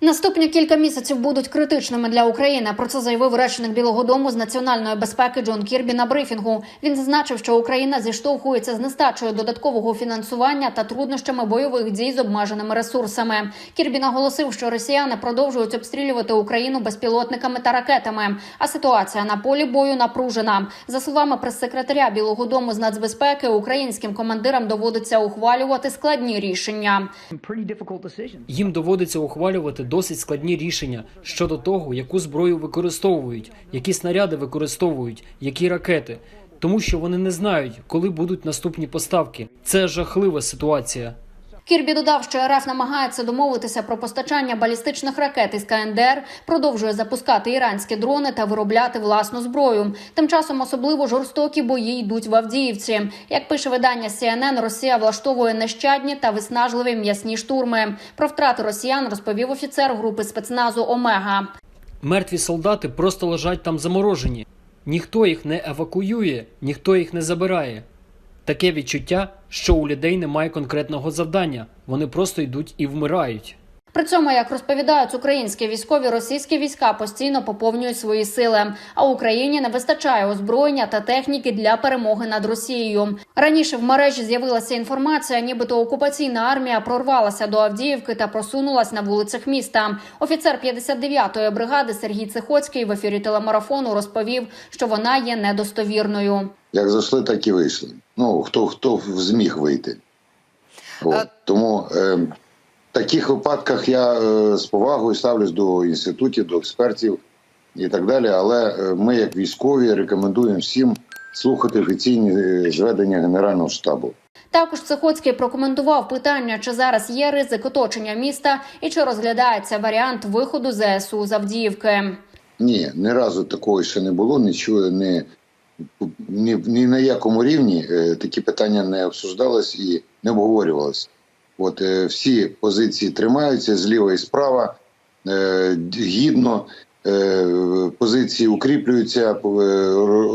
Наступні кілька місяців будуть критичними для України. Про це заявив речник Білого Дому з національної безпеки Джон Кірбі на брифінгу. Він зазначив, що Україна зіштовхується з нестачею додаткового фінансування та труднощами бойових дій з обмеженими ресурсами. Кірбі наголосив, що росіяни продовжують обстрілювати Україну безпілотниками та ракетами. А ситуація на полі бою напружена. За словами прес-секретаря Білого Дому з нацбезпеки, українським командирам доводиться ухвалювати складні рішення. Їм доводиться ухвалювати досить складні рішення щодо того, яку зброю використовують, які снаряди використовують, які ракети, тому що вони не знають, коли будуть наступні поставки. Це жахлива ситуація. Кірбі додав, що РФ намагається домовитися про постачання балістичних ракет із КНДР, продовжує запускати іранські дрони та виробляти власну зброю. Тим часом особливо жорстокі бої йдуть в Авдіївці. Як пише видання CNN, Росія влаштовує нещадні та виснажливі м'ясні штурми. Про втрати росіян розповів офіцер групи спецназу Омега. Мертві солдати просто лежать там заморожені. Ніхто їх не евакуює, ніхто їх не забирає. Таке відчуття, що у людей немає конкретного завдання. Вони просто йдуть і вмирають. При цьому, як розповідають українські військові, російські війська постійно поповнюють свої сили. А Україні не вистачає озброєння та техніки для перемоги над Росією. Раніше в мережі з'явилася інформація, нібито окупаційна армія прорвалася до Авдіївки та просунулась на вулицях міста. Офіцер 59-ї бригади Сергій Цихоцький в ефірі телемарафону розповів, що вона є недостовірною. Як зайшли, так і вийшли. Ну хто хто зміг вийти. От. Тому е, таких випадках я е, з повагою ставлюсь до інститутів, до експертів і так далі. Але е, ми, як військові, рекомендуємо всім слухати офіційні е, зведення Генерального штабу. Також Цихоцький прокоментував питання, чи зараз є ризик оточення міста і чи розглядається варіант виходу ЗСУ з Авдіївки. Ні, ні разу такого ще не було, нічого не ні, ні на якому рівні такі питання не обсуждались і не обговорювались. От е, всі позиції тримаються зліва і справа, е, гідно, е, позиції укріплюються,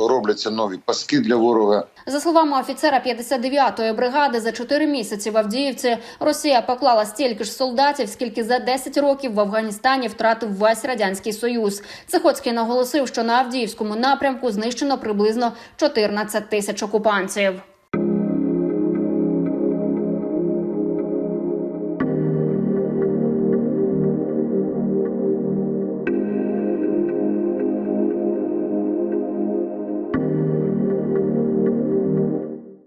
робляться нові паски для ворога. За словами офіцера 59-ї бригади, за 4 місяці в Авдіївці Росія поклала стільки ж солдатів, скільки за 10 років в Афганістані втратив весь радянський союз. Цихоцький наголосив, що на Авдіївському напрямку знищено приблизно 14 тисяч окупантів.